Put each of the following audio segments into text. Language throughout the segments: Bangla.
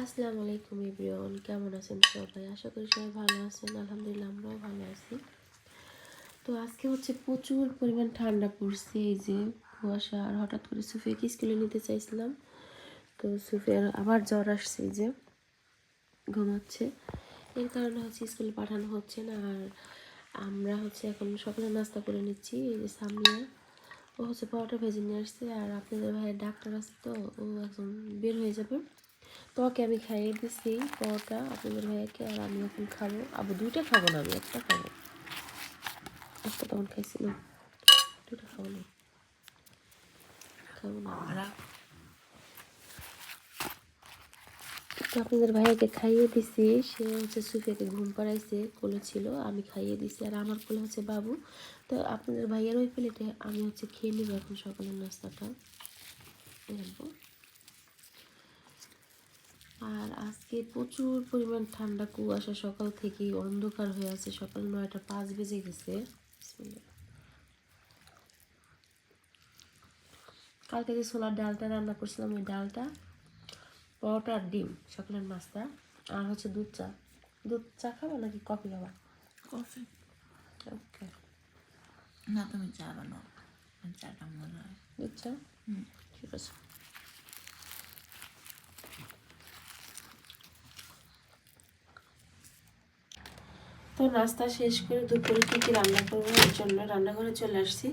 আসসালামু আলাইকুম এভরিওয়ান, কেমন আছেন সবাই? আশা করি সবাই ভালো আছেন। আলহামদুলিল্লাহ আমরাও ভালো আছি। তো আজকে হচ্ছে প্রচুর পরিমাণ ঠান্ডা পড়ছে, এই যে কুয়াশা, আর হঠাৎ করে সুফিয়াকে স্কুলে নিতে চাইছিলাম। তো সুফিয়ার আবার জ্বর আসছে, এই যে ঘুমাচ্ছে। এর কারণে হচ্ছে স্কুলে পাঠানো হচ্ছে না, আর আমরা হচ্ছে এখন সকালে নাস্তা করে নিচ্ছি, এই যে সামনে ও হচ্ছে পরোটা ভেজে নিয়ে আসছে, আর আপনাদের ভাইয়ের ডাক্তার আছে তো, ও এখন বের হয়ে যাবে। তোমাকে আমি খাইয়ে দিচ্ছি পরোটা আপনাদের ভাইয়াকে আর আমি এখন খাব। আবার দুইটা খাব না আমি একটা খাব। একটা তখন খাইছিলাম। দুটো খাব না। খাব না। তো আপনাদের ভাইয়াকে খাইয়ে দিছি। সে হচ্ছে সুফিয়াকে ঘুম পাড়াইছে কোলে ছিল আমি খাইয়ে দিছি। আর আমার কোলে হচ্ছে বাবু। তো আপনাদের ভাইয়ের ওই প্লেটে আমি হচ্ছে খেয়ে নেব এখন সকালের নাস্তাটা। এরকম আর আজকে প্রচুর পরিমাণ ঠান্ডা কুয়াশা সকাল থেকেই অন্ধকার হয়ে আছে। সকাল নয়টা পাঁচ বেজে গেছে। কালকে যে ছোলার ডালটা রান্না করছিলাম ওই ডালটা পরোটা আর ডিম সকালের নাস্তা আর হচ্ছে দুধ চা। দুধ চা খাব নাকি কফি খাবা? কফি। ওকে। না তুমি চা বানাও। আমার চাটা মনে হয়। দুধ চা? হুম। ঠিক আছে। তো নাস্তা শেষ করে দুপুরে কী কী রান্না করব এর জন্য রান্নাঘরে চলে আসছি।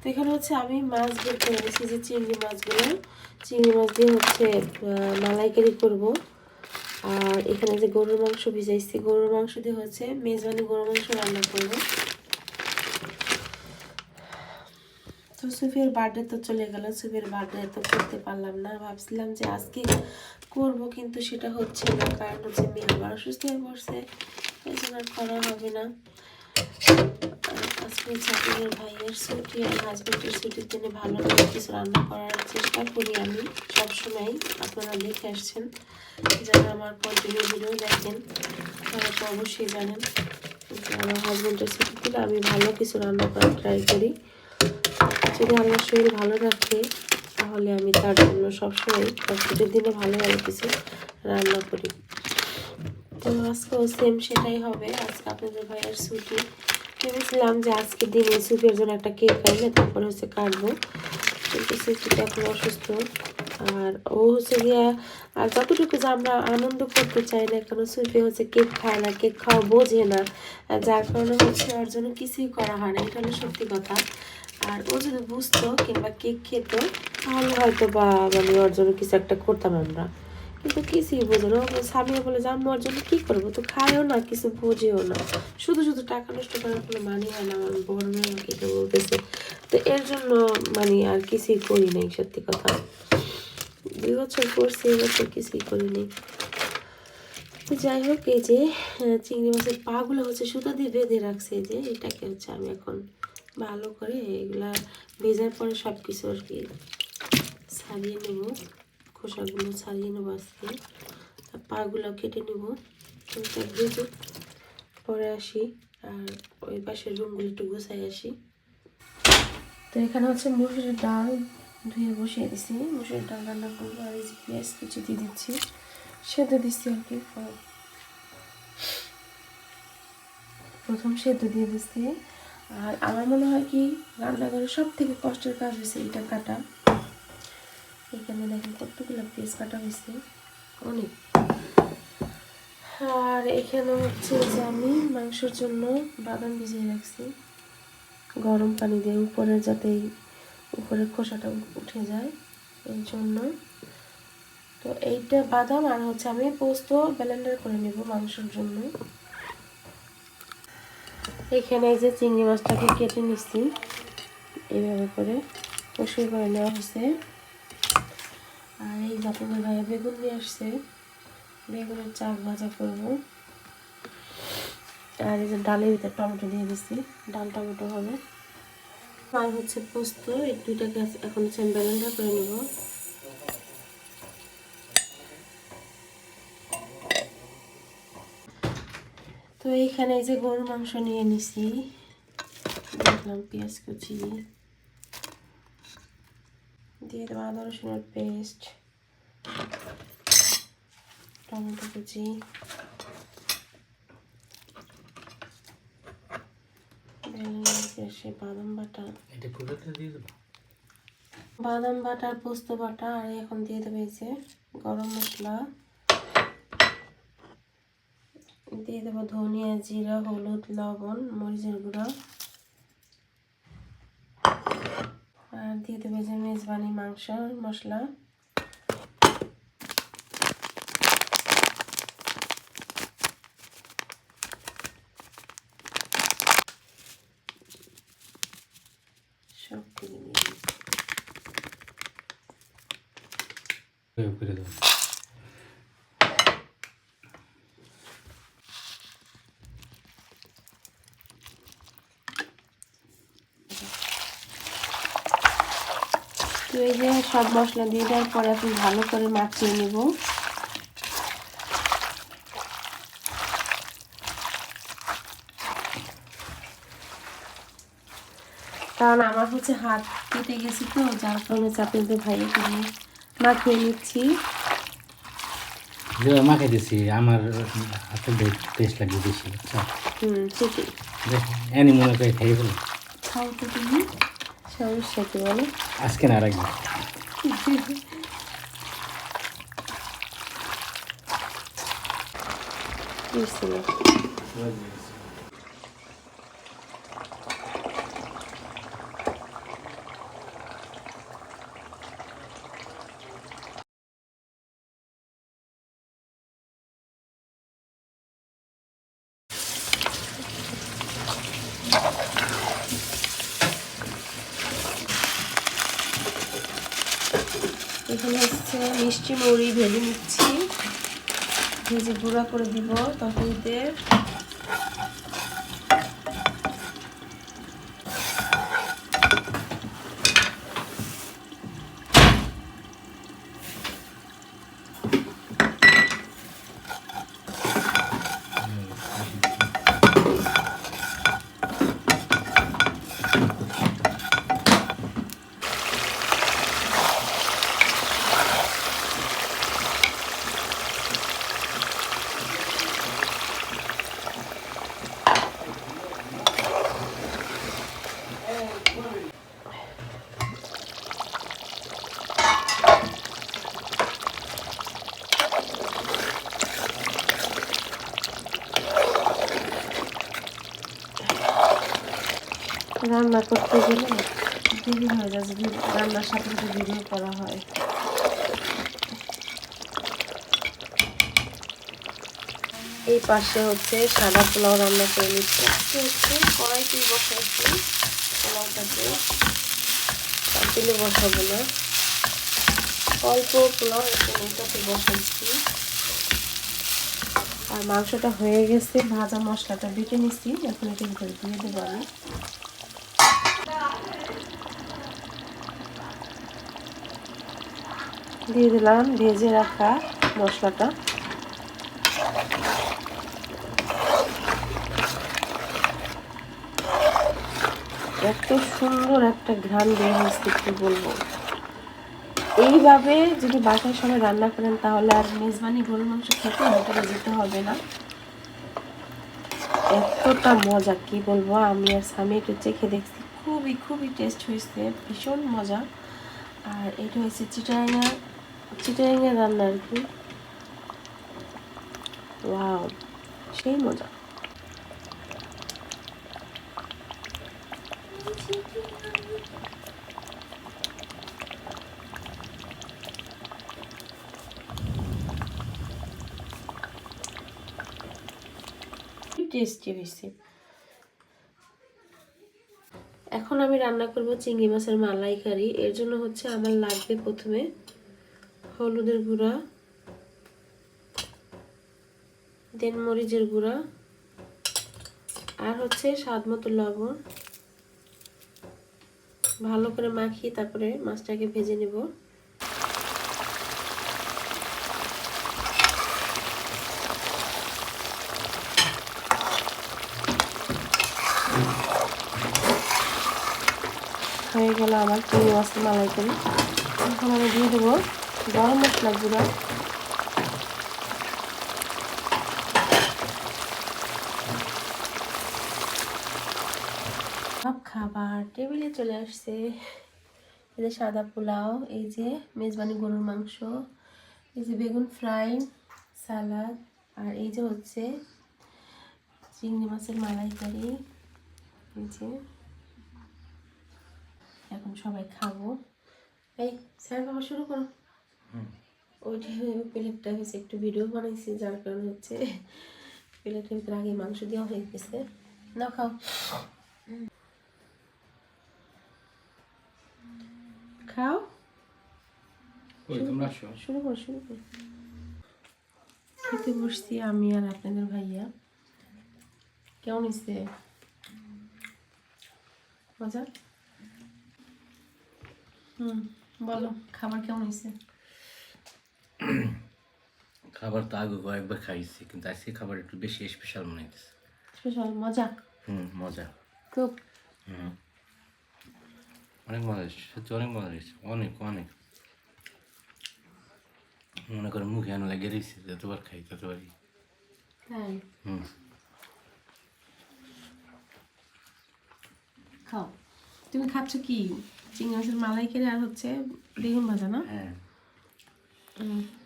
তো এখানে হচ্ছে আমি মাছ বের করে নিয়েছি যে চিংড়ি মাছগুলো। চিংড়ি মাছ দিয়ে হচ্ছে মালাইকারি করব। আর এখানে যে গরুর মাংস ভিজাইছি, গরুর মাংস দিয়ে হচ্ছে মেজবানি গরুর মাংস রান্না করব। তো সুফিয়ার বার্থডে তো চলে গেল, সুফিয়ার বার্থডে তো করতে পারলাম না। ভাবছিলাম যে আজকে করব, কিন্তু সেটা হচ্ছে না, কারণ হচ্ছে মেয়ে আবার অসুস্থ হয়ে পড়ছে। এই আর করা হবে না। আজকে আপনাদের ভাইয়ের ছুটি, আর হাজবেন্ডের ছুটির দিনে ভালো করে কিছু রান্না করার চেষ্টা করি আমি সবসময় আপনারা দেখে আসছেন, যারা আমার কন্টিনিউ ভিডিও দেখেন, তারা তো অবশ্যই জানেন আমার হাজবেন্ডের ছুটির দিনে আমি ভালো কিছু রান্না করার ট্রাই করি। যদি আমার শরীর ভালো রাখে, তাহলে আমি তার জন্য সবসময় ছুটির দিনে ভালো ভালো কিছু রান্না করি। তো আজকেও সেম সেটাই হবে। আজকে আপনাদের ভাইয়ের ছুটি। ভেবেছিলাম যে আজকে দিনে সুপের জন্য একটা কেক আনলে তারপরে হচ্ছে কাটবো। কিন্তু সুপিটা এখন অসুস্থ। আর ও হচ্ছে গিয়া, আর যতটুকু যে আমরা আনন্দ করতে চাই না কেন সুপে হচ্ছে কেক খায় না, কেক খাওয়া বোঝে না। যার কারণে হচ্ছে ওর জন্য কিছুই করা হয় না। এটা হলো সত্যি কথা। আর ও যদি বুঝতো কিংবা কেক খেত, তাহলে হয়তো বা মানে ওর জন্য কিছু একটা করতাম আমরা। কিন্তু কিছুই বোঝে না। স্বামীও বলে যে আম্মু ওর জন্য কী করব? তো খায়ও না, কিছু বোঝেও না। শুধু শুধু টাকা নষ্ট করার কোনো মানে হয় না। আমার বড় মেয়ে আমাকে বলতেছে। তো এর জন্য মানে আর কিছুই করি নাই, সত্যি কথা। দুই বছর করছি এবছর কিছুই করিনি তো যাই হোক, এই যে চিংড়ি মাছের পাগুলো হচ্ছে সুতো দিয়ে বেঁধে রাখছে যে, এটাকে হচ্ছে আমি এখন ভালো করে এগুলা ভেজার পরে সব কিছু আর কি ছাড়িয়ে নেব। খোসাগুলো ছাড়িয়ে নেব আজকে। পাগুলো কেটে নেব। ভেজে পরে আসি আর ওই পাশের রুমগুলো একটু গোছাই আসি। তো এখানে হচ্ছে মুসুরের ডাল ধুয়ে বসিয়ে দিছি। মুসুরের ডাল রান্না করব আর এই যে পেঁয়াজ কুচি দিয়ে দিচ্ছি। সেদ্ধ দিচ্ছি আর কি প্রথম সেদ্ধ দিয়ে দিচ্ছি। আর আমার মনে হয় কি রান্নাঘরে সব থেকে কষ্টের কাজ হয়েছে এটা কাটা। এখানে দেখেন কতগুলো পেঁয়াজ কাটা হয়েছে অনেক। আর এখানে হচ্ছে যে আমি মাংসের জন্য বাদাম ভিজিয়ে রাখছি। গরম পানি দিয়ে উপরে যাতে এই উপরের খোসাটা উঠে যায়, এই জন্য। তো এইটা বাদাম আর হচ্ছে আমি পোস্ত ব্লেন্ডার করে নেব মাংসের জন্য। এখানে যে চিংড়ি মাছটাকে কেটে নিচ্ছি এইভাবে করে কষিয়ে করে নেওয়া হয়েছে আর এই আপনাদের ভাইয়া বেগুন নিয়ে আসছে, বেগুনের চাক ভাজা করব। আর এই যে ডালের ভিতরে টমেটো দিয়ে দিচ্ছি ডাল টমেটো হবে। আর হচ্ছে পোস্ত, এই দুইটাকে এখন হচ্ছে আমি করে নেব। তো এইখানে এই যে গরুর মাংস নিয়ে নিছি, দেখলাম পেঁয়াজ কুচি। দিয়ে দেবো আদা রসুনের পেস্ট টমেটো কুচি সে বাদাম বাটা বাদাম বাটা আর পোস্ত বাটা আর এখন দিয়ে দেবে এই যে গরম মশলা দিয়ে দেবো ধনিয়া জিরা হলুদ লবণ মরিচের গুঁড়া আর দিয়ে দেবো এই যে মেজবানি মাংস মশলা সব দিয়ে দিই প্রয়োগ করে দেবো তো এই যে সব মশলা দিয়ে দেওয়ার পরে এখন ভালো করে মাখিয়ে নেব। কারণ আমার হচ্ছে হাত কেটে গেছে তো যার কারণে চাপেল দিয়ে করে মাখিয়ে নিচ্ছি। দিছি আমার হাতে টেস্ট লাগবে বেশি বুঝছ হুম সেটাই এনি মনে করে খাই ফেলো। খাও তো তুমি। সমস্যা কি বলো আজকে না রাখব বুঝছি না এখানে হচ্ছে মিষ্টি মৌরি ভেজে নিচ্ছি। ভেজে গুঁড়া করে দিব তরকারিতে। রান্না করতে গেলে দেরি হয়ে যায় যদি রান্নার সাথে সাথে ভিডিও করা হয়। এই পাশে হচ্ছে সাদা পোলাও রান্না করে নিচ্ছি। হচ্ছে কড়াইতেই বসাইছি পোলাওটাকে পাতিলে বসাবো না। অল্প পোলাও একটু নৌকাতে বসাইছি। আর মাংসটা হয়ে গেছে। ভাজা মশলাটা বেটে নিচ্ছি। এখন এটার ভিতরে দিয়ে দেবো আমি। দিয়ে দিলাম, ভেজে রাখা মশলাটা। এত সুন্দর একটা ঘ্রাণ বের হয়েছে কি বলব? এইভাবে যদি বাসার সবাই রান্না করেন, তাহলে আর মেজবানি গরুর মাংস খেতে হোটেলে যেতে হবে না। এতটা মজা, কি বলব? আমি আর স্বামী একটু চেখে দেখছি, খুবই খুবই টেস্ট হয়েছে, ভীষণ মজা। আর এটা হয়েছে চিটাঙ্গা চিটাঙ্গা রান্না আর কি ওয়াও সেই মজা টেস্টি হয়েছে এখন আমি রান্না করব চিংড়ি মাছের মালাইকারি। এর জন্য হচ্ছে আমার লাগবে প্রথমে হলুদের গুঁড়া, দেন মরিচের গুঁড়া, আর হচ্ছে স্বাদ মতো লবণ। ভালো করে মাখিয়ে তারপরে মাছটাকে ভেজে নেব। হয়ে গেল আমার চিংড়ি মাছের মালাইকারি। এখন আমি দিয়ে দেবো গরম মশলা গুঁড়া। সব খাবার টেবিলে চলে আসছে। এই যে সাদা পোলাও, এই যে মেজবানি গরুর মাংস, এই যে বেগুন ফ্রাই, সালাদ, আর এই যে হচ্ছে চিংড়ি মাছের মালাইকারি। এই যে এখন সবাই খাব। এই, স্যার বাবা শুরু করো। ওইটা প্লেটটা হয়েছে একটু ভিডিও বানাইছি যার কারণে হচ্ছে প্লেটের ভিতরে আগে মাংস দেওয়া হয়ে গেছে। না খাও। খাও। শুরু করো শুরু করো। খেতে বসছি আমি আর আপনাদের ভাইয়া। কেমন হয়েছে? মজা? হুম বলো খাবার কেমন হয়েছে? খাবার তো আগে কয়েকবার খাইছি কিন্তু আজকে খাবার একটু বেশি স্পেশাল মনে হচ্ছে স্পেশাল মজা? হুম মজা। খুব। হুম। অনেক মজা হয়েছে সত্যি অনেক মজা হয়েছে অনেক অনেক। মনে করে মুখে আনা লাগিয়ে রয়েছে যতবার খাই ততবারই। তাই? হুম। খাও। তুমি খাচ্ছ কি? চিংড়ি মাছের মালাই কেটে আর হচ্ছে বেগুন ভাজা না? হ্যাঁ।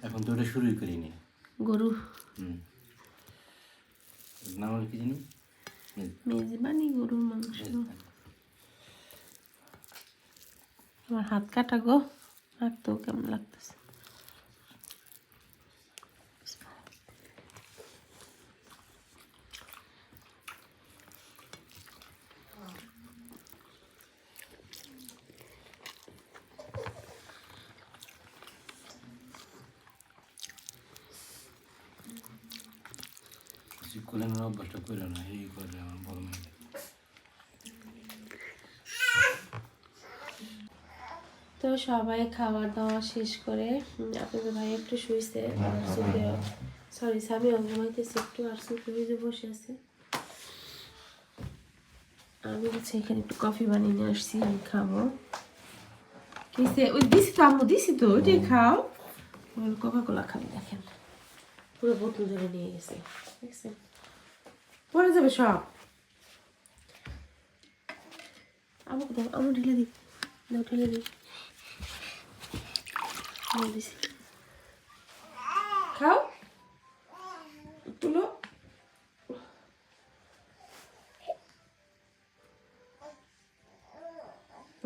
এখন তো ওটা শুরুই করিনি গরু। হুম। নাম কি জানি? মেজবানি গরুর মাংস। আমার হাত কাটা গো। রাখতো কেমন লাগতেছে। কিছু অভ্যাসটা করে না, এই করে আমার বড় মেয়ে তো সবাই খাবার দাওয়া শেষ করে আপনাদের ভাই একটু শুয়েছে সরি স্বামীও ঘুমাইতেছে, একটু আর যে বসে আছে। আমি হচ্ছে এখানে একটু কফি বানিয়ে নিয়ে আসছি, আমি খাব। কিসে ওই দিছি তো আম্মু, দিছি তো, ওইটাই খাও। কোকা কোলা খাবি, দেখেন। পুরো বোতল ধরে নিয়ে গেছে। পরে যাবে সব। আমাকে দাও আমার ঢেলে দিই। দাও, ঢেলে দিই। খাও। তুলো।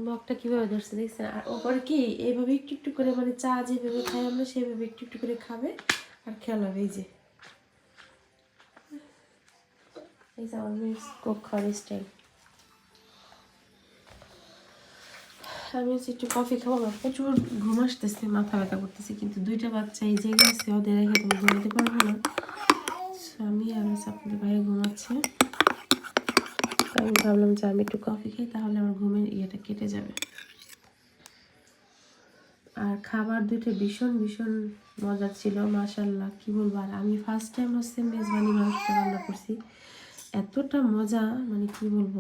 মগটা কীভাবে ধরছে, দেখছেন? আর ওপরে কি, এইভাবে একটু একটু করে মানে চা যেভাবে খাই আমরা সেভাবে একটু একটু করে খাবে। আর খেলাবে এই যে। এই যে আমার মেয়ের কোক খাওয়ার আমি হচ্ছে একটু কফি খাব, আমার প্রচুর ঘুম আসতেছে, মাথা ব্যথা করতেছে, কিন্তু দুইটা বাচ্চা এই জেগে আছে, ওদের রেখে তুমি ঘুমাতে পারব না। আমি আর হচ্ছে আপনাদের ভাইয়া ঘুমাচ্ছে। আমি ভাবলাম যে আমি একটু কফি খাই, তাহলে আমার ঘুমের ইয়েটা কেটে যাবে। আর খাবার দুটো ভীষণ ভীষণ মজা ছিল মাশাল্লাহ কী বলব আর আমি ফার্স্ট টাইম হচ্ছে মেজবানি মাংসটা রান্না করছি। এতটা মজা মানে কি বলব,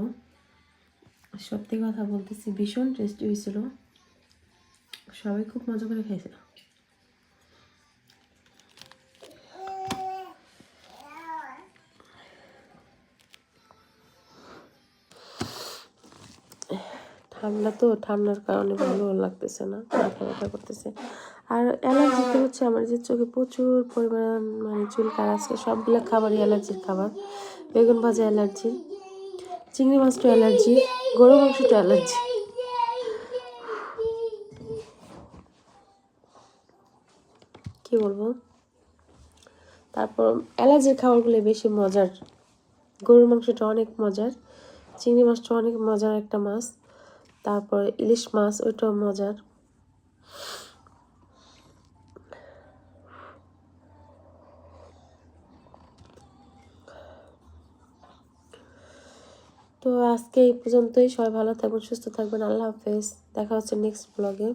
সত্যি কথা বলতেছি, ভীষণ টেস্টি হয়েছিল। সবাই খুব মজা করে খাইছিল ঠান্ডা তো ঠান্ডার কারণে ভালো লাগতেছে না মাথা ব্যথা করতেছে। আর অ্যালার্জিতে হচ্ছে আমার যে চোখে প্রচুর পরিমাণ মানে চুলকার আছে সবগুলো খাবারই অ্যালার্জির খাবার। বেগুন ভাজা অ্যালার্জি চিংড়ি মাছটা অ্যালার্জি গরু মাংসটা অ্যালার্জি। কি বলব? তারপর অ্যালার্জির খাবারগুলো বেশি মজার। গরুর মাংসটা অনেক মজার চিংড়ি মাছটা অনেক মজার একটা মাছ। তারপর ইলিশ মাছ, ওইটাও মজার। তো আজকে এই পর্যন্তই। সবাই ভালো থাকবেন, সুস্থ থাকবেন। আল্লাহ হাফেজ। দেখা হচ্ছে নেক্সট ব্লগে